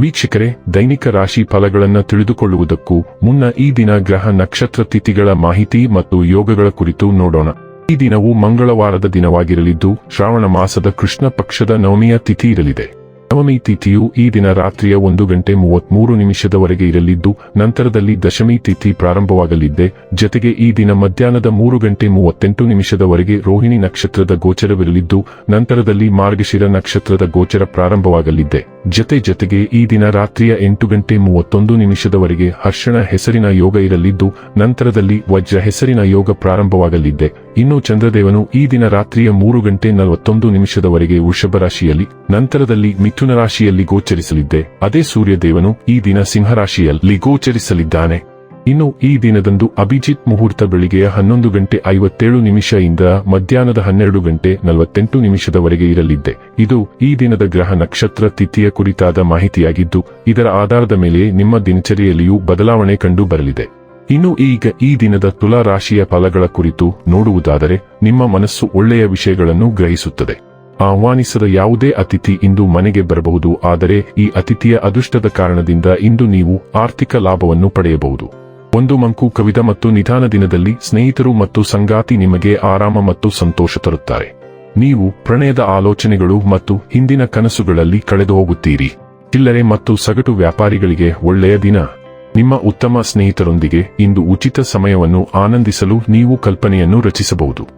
ವೀಕ್ಷಕರೇ, ದೈನಿಕ ರಾಶಿ ಫಲಗಳನ್ನು ತಿಳಿದುಕೊಳ್ಳುವುದಕ್ಕೂ ಮುನ್ನ ಈ ದಿನ ಗ್ರಹ ನಕ್ಷತ್ರ ತಿಥಿಗಳ ಮಾಹಿತಿ ಮತ್ತು ಯೋಗಗಳ ಕುರಿತು ನೋಡೋಣ. ಈ ದಿನವು ಮಂಗಳವಾರದ ದಿನವಾಗಿರಲಿದ್ದು, ಶ್ರಾವಣ ಮಾಸದ ಕೃಷ್ಣ ಪಕ್ಷದ ನವಮಿಯ ತಿಥಿ ಇರಲಿದೆ. ನವಮಿ ತಿಥಿಯು ಈ ದಿನ ರಾತ್ರಿಯ ಒಂದು ಗಂಟೆ ಮೂವತ್ಮೂರು ನಿಮಿಷದವರೆಗೆ ಇರಲಿದ್ದು, ನಂತರದಲ್ಲಿ ದಶಮಿ ತಿಥಿ ಪ್ರಾರಂಭವಾಗಲಿದ್ದೆ. ಜತೆಗೆ ಈ ದಿನ ಮಧ್ಯಾಹ್ನದ ಮೂರು ಗಂಟೆ ಮೂವತ್ತೆಂಟು ನಿಮಿಷದವರೆಗೆ ರೋಹಿಣಿ ನಕ್ಷತ್ರದ ಗೋಚರವಿರಲಿದ್ದು, ನಂತರದಲ್ಲಿ ಮಾರ್ಗಶಿರ ನಕ್ಷತ್ರದ ಗೋಚರ ಪ್ರಾರಂಭವಾಗಲಿದ್ದೆ. ಜತೆ ಜತೆಗೆ ಈ ದಿನ ರಾತ್ರಿಯ ಎಂಟು ಗಂಟೆ ಮೂವತ್ತೊಂದು ನಿಮಿಷದವರೆಗೆ ಹರ್ಷಣ ಹೆಸರಿನ ಯೋಗ ಇರಲಿದ್ದು, ನಂತರದಲ್ಲಿ ವಜ್ರ ಹೆಸರಿನ ಯೋಗ ಪ್ರಾರಂಭವಾಗಲಿದ್ದೆ. ಇನ್ನು ಚಂದ್ರದೇವನು ಈ ದಿನ ರಾತ್ರಿಯ ಮೂರು ಗಂಟೆ ನಲವತ್ತೊಂದು ನಿಮಿಷದವರೆಗೆ ವೃಷಭ ರಾಶಿಯಲ್ಲಿ, ನಂತರದಲ್ಲಿ ಮಿಥುನ ರಾಶಿಯಲ್ಲಿ ಗೋಚರಿಸಲಿದ್ದೆ. ಅದೇ ಸೂರ್ಯದೇವನು ಈ ದಿನ ಸಿಂಹರಾಶಿಯಲ್ಲಿ ಗೋಚರಿಸಲಿದ್ದಾನೆ. ಇನ್ನು ಈ ದಿನದಂದು ಅಭಿಜಿತ್ ಮುಹೂರ್ತ ಬೆಳಿಗ್ಗೆಯ ಹನ್ನೊಂದು ಗಂಟೆ ಐವತ್ತೇಳು ನಿಮಿಷದಿಂದ ಮಧ್ಯಾಹ್ನದ ಹನ್ನೆರಡು ಗಂಟೆ ನಲವತ್ತೆಂಟು ನಿಮಿಷದವರೆಗೆ ಇರಲಿದ್ದೆ. ಇದು ಈ ದಿನದ ಗ್ರಹ ನಕ್ಷತ್ರ ತಿಥಿಯ ಕುರಿತಾದ ಮಾಹಿತಿಯಾಗಿದ್ದು, ಇದರ ಆಧಾರದ ಮೇಲೆ ನಿಮ್ಮ ದಿನಚರಿಯಲ್ಲಿಯೂ ಬದಲಾವಣೆ ಕಂಡು ಬರಲಿದೆ. ಇನ್ನು ಈಗ ಈ ದಿನದ ತುಲಾ ರಾಶಿಯ ಫಲಗಳ ಕುರಿತು ನೋಡುವುದಾದರೆ, ನಿಮ್ಮ ಮನಸ್ಸು ಒಳ್ಳೆಯ ವಿಷಯಗಳನ್ನು ಗ್ರಹಿಸುತ್ತದೆ. ಆಹ್ವಾನಿಸದ ಯಾವುದೇ ಅತಿಥಿ ಇಂದು ಮನೆಗೆ ಬರಬಹುದು, ಆದರೆ ಈ ಅತಿಥಿಯ ಅದೃಷ್ಟದ ಕಾರಣದಿಂದ ಇಂದು ನೀವು ಆರ್ಥಿಕ ಲಾಭವನ್ನು ಪಡೆಯಬಹುದು. ಒಂದು ಮಂಕು ಕವಿದ ಮತ್ತು ನಿಧಾನ ದಿನದಲ್ಲಿ ಸ್ನೇಹಿತರು ಮತ್ತು ಸಂಗಾತಿ ನಿಮಗೆ ಆರಾಮ ಮತ್ತು ಸಂತೋಷ ತರುತ್ತಾರೆ. ನೀವು ಪ್ರಣಯದ ಆಲೋಚನೆಗಳು ಮತ್ತು ಹಿಂದಿನ ಕನಸುಗಳಲ್ಲಿ ಕಳೆದು ಹೋಗುತ್ತೀರಿ. ಚಿಲ್ಲರೆ ಮತ್ತು ಸಗಟು ವ್ಯಾಪಾರಿಗಳಿಗೆ ಒಳ್ಳೆಯ ದಿನ. ನಿಮ್ಮ ಉತ್ತಮ ಸ್ನೇಹಿತರೊಂದಿಗೆ ಇಂದು ಉಚಿತ ಸಮಯವನ್ನು ಆನಂದಿಸಲು ನೀವು ಕಲ್ಪನೆಯನ್ನು ರಚಿಸಬಹುದು.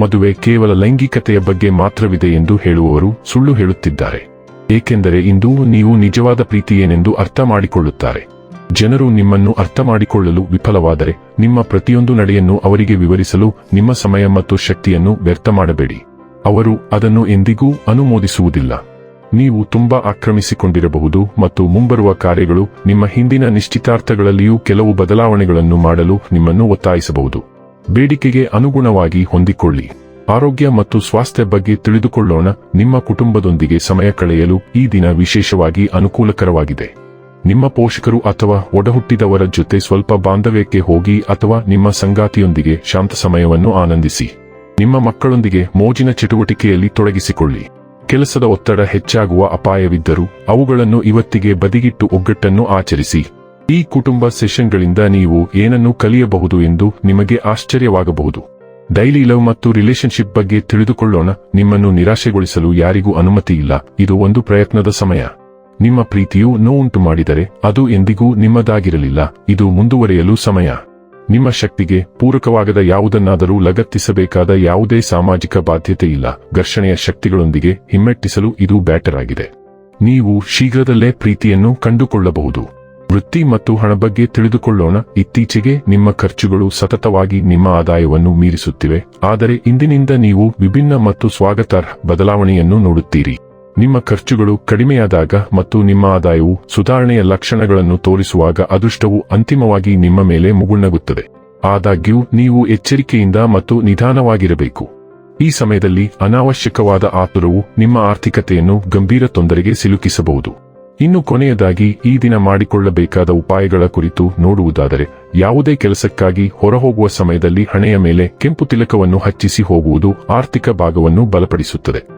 ಮದುವೆ ಕೇವಲ ಲೈಂಗಿಕತೆಯ ಬಗ್ಗೆ ಮಾತ್ರವಿದೆ ಎಂದು ಹೇಳುವವರು ಸುಳ್ಳು ಹೇಳುತ್ತಿದ್ದಾರೆ. ಏಕೆಂದರೆ ಇಂದು ನೀವು ನಿಜವಾದ ಪ್ರೀತಿ ಏನೆಂದು ಅರ್ಥ ಮಾಡಿಕೊಳ್ಳುತ್ತಾರೆ. ಜನರು ನಿಮ್ಮನ್ನು ಅರ್ಥ ಮಾಡಿಕೊಳ್ಳಲು ವಿಫಲವಾದರೆ ನಿಮ್ಮ ಪ್ರತಿಯೊಂದು ನಡೆಯನ್ನು ಅವರಿಗೆ ವಿವರಿಸಲು ನಿಮ್ಮ ಸಮಯ ಮತ್ತು ಶಕ್ತಿಯನ್ನು ವ್ಯರ್ಥ ಮಾಡಬೇಡಿ. ಅವರು ಅದನ್ನು ಎಂದಿಗೂ ಅನುಮೋದಿಸುವುದಿಲ್ಲ. ನೀವು ತುಂಬಾ ಆಕ್ರಮಿಸಿಕೊಂಡಿರಬಹುದು ಮತ್ತು ಮುಂಬರುವ ಕಾರ್ಯಗಳು ನಿಮ್ಮ ಹಿಂದಿನ ನಿಶ್ಚಿತಾರ್ಥಗಳಲ್ಲಿಯೂ ಕೆಲವು ಬದಲಾವಣೆಗಳನ್ನು ಮಾಡಲು ನಿಮ್ಮನ್ನು ಒತ್ತಾಯಿಸಬಹುದು. ಬೇಡಿಕೆಗೆ ಅನುಗುಣವಾಗಿ ಹೊಂದಿಕೊಳ್ಳಿ. ಆರೋಗ್ಯ ಮತ್ತು ಸ್ವಾಸ್ಥ್ಯ ಬಗ್ಗೆ ತಿಳಿದುಕೊಳ್ಳೋಣ. ನಿಮ್ಮ ಕುಟುಂಬದೊಂದಿಗೆ ಸಮಯ ಕಳೆಯಲು ಈ ದಿನ ವಿಶೇಷವಾಗಿ ಅನುಕೂಲಕರವಾಗಿದೆ. ನಿಮ್ಮ ಪೋಷಕರು ಅಥವಾ ಒಡಹುಟ್ಟಿದವರ ಜೊತೆ ಸ್ವಲ್ಪ ಬಾಂಧವ್ಯಕ್ಕೆ ಹೋಗಿ ಅಥವಾ ನಿಮ್ಮ ಸಂಗಾತಿಯೊಂದಿಗೆ ಶಾಂತ ಸಮಯವನ್ನು ಆನಂದಿಸಿ. ನಿಮ್ಮ ಮಕ್ಕಳೊಂದಿಗೆ ಮೋಜಿನ ಚಟುವಟಿಕೆಯಲ್ಲಿ ತೊಡಗಿಸಿಕೊಳ್ಳಿ. ಕೆಲಸದ ಒತ್ತಡ ಹೆಚ್ಚಾಗುವ ಅಪಾಯವಿದ್ದರೂ ಅವುಗಳನ್ನು ಇವತ್ತಿಗೆ ಬದಿಗಿಟ್ಟು ಒಗ್ಗಟ್ಟನ್ನು ಆಚರಿಸಿ. ಈ ಕುಟುಂಬ ಸೆಷನ್ಗಳಿಂದ ನೀವು ಏನನ್ನು ಕಲಿಯಬಹುದು ಎಂದು ನಿಮಗೆ ಆಶ್ಚರ್ಯವಾಗಬಹುದು. ಡೈಲಿ ಲವ್ ಮತ್ತು ರಿಲೇಶನ್ಶಿಪ್ ಬಗ್ಗೆ ತಿಳಿದುಕೊಳ್ಳೋಣ. ನಿಮ್ಮನ್ನು ನಿರಾಶೆಗೊಳಿಸಲು ಯಾರಿಗೂ ಅನುಮತಿ ಇಲ್ಲ. ಇದು ಒಂದು ಪ್ರಯತ್ನದ ಸಮಯ. ನಿಮ್ಮ ಪ್ರೀತಿಯು ನೋವುಂಟು ಮಾಡಿದರೆ ಅದು ಎಂದಿಗೂ ನಿಮ್ಮದಾಗಿರಲಿಲ್ಲ. ಇದು ಮುಂದುವರಿಯಲು ಸಮಯ. ನಿಮ್ಮ ಶಕ್ತಿಗೆ ಪೂರಕವಾಗದ ಯಾವುದನ್ನಾದರೂ ಲಗತ್ತಿಸಬೇಕಾದ ಯಾವುದೇ ಸಾಮಾಜಿಕ ಬಾಧ್ಯತೆ ಇಲ್ಲ. ಘರ್ಷಣೆಯ ಶಕ್ತಿಗಳೊಂದಿಗೆ ಹಿಮ್ಮೆಟ್ಟಿಸಲು ಇದು ಬ್ಯಾಟರ್ ಆಗಿದೆ. ನೀವು ಶೀಘ್ರದಲ್ಲೇ ಪ್ರೀತಿಯನ್ನು ಕಂಡುಕೊಳ್ಳಬಹುದು. ವೃತ್ತಿ ಮತ್ತು ಹಣ ಬಗ್ಗೆ ತಿಳಿದುಕೊಳ್ಳೋಣ. ಇತ್ತೀಚೆಗೆ ನಿಮ್ಮ ಖರ್ಚುಗಳು ಸತತವಾಗಿ ನಿಮ್ಮ ಆದಾಯವನ್ನು ಮೀರಿಸುತ್ತಿವೆ. ಆದರೆ ಇಂದಿನಿಂದ ನೀವು ವಿಭಿನ್ನ ಮತ್ತು ಸ್ವಾಗತಾರ್ಹ ಬದಲಾವಣೆಯನ್ನು ನೋಡುತ್ತೀರಿ. ನಿಮ್ಮ ಖರ್ಚುಗಳು ಕಡಿಮೆಯಾದಾಗ ಮತ್ತು ನಿಮ್ಮ ಆದಾಯವು ಸುಧಾರಣೆಯ ಲಕ್ಷಣಗಳನ್ನು ತೋರಿಸುವಾಗ ಅದೃಷ್ಟವು ಅಂತಿಮವಾಗಿ ನಿಮ್ಮ ಮೇಲೆ ಮುಗುಳ್ನಗುತ್ತದೆ. ಆದಾಗ್ಯೂ, ನೀವು ಎಚ್ಚರಿಕೆಯಿಂದ ಮತ್ತು ನಿಧಾನವಾಗಿರಬೇಕು. ಈ ಸಮಯದಲ್ಲಿ ಅನಾವಶ್ಯಕವಾದ ಆತುರವು ನಿಮ್ಮ ಆರ್ಥಿಕತೆಯನ್ನು ಗಂಭೀರ ತೊಂದರೆಗೆ ಸಿಲುಕಿಸಬಹುದು. ಇನ್ನು ಕೊನೆಯದಾಗಿ, ಈ ದಿನ ಮಾಡಿಕೊಳ್ಳಬೇಕಾದ ಉಪಾಯಗಳ ಕುರಿತು ನೋಡುವುದಾದರೆ, ಯಾವುದೇ ಕೆಲಸಕ್ಕಾಗಿ ಹೊರಹೋಗುವ ಸಮಯದಲ್ಲಿ ಹಣೆಯ ಮೇಲೆ ಕೆಂಪು ತಿಲಕವನ್ನು ಹಚ್ಚಿಸಿ ಹೋಗುವುದು ಆರ್ಥಿಕ ಭಾಗವನ್ನು ಬಲಪಡಿಸುತ್ತದೆ.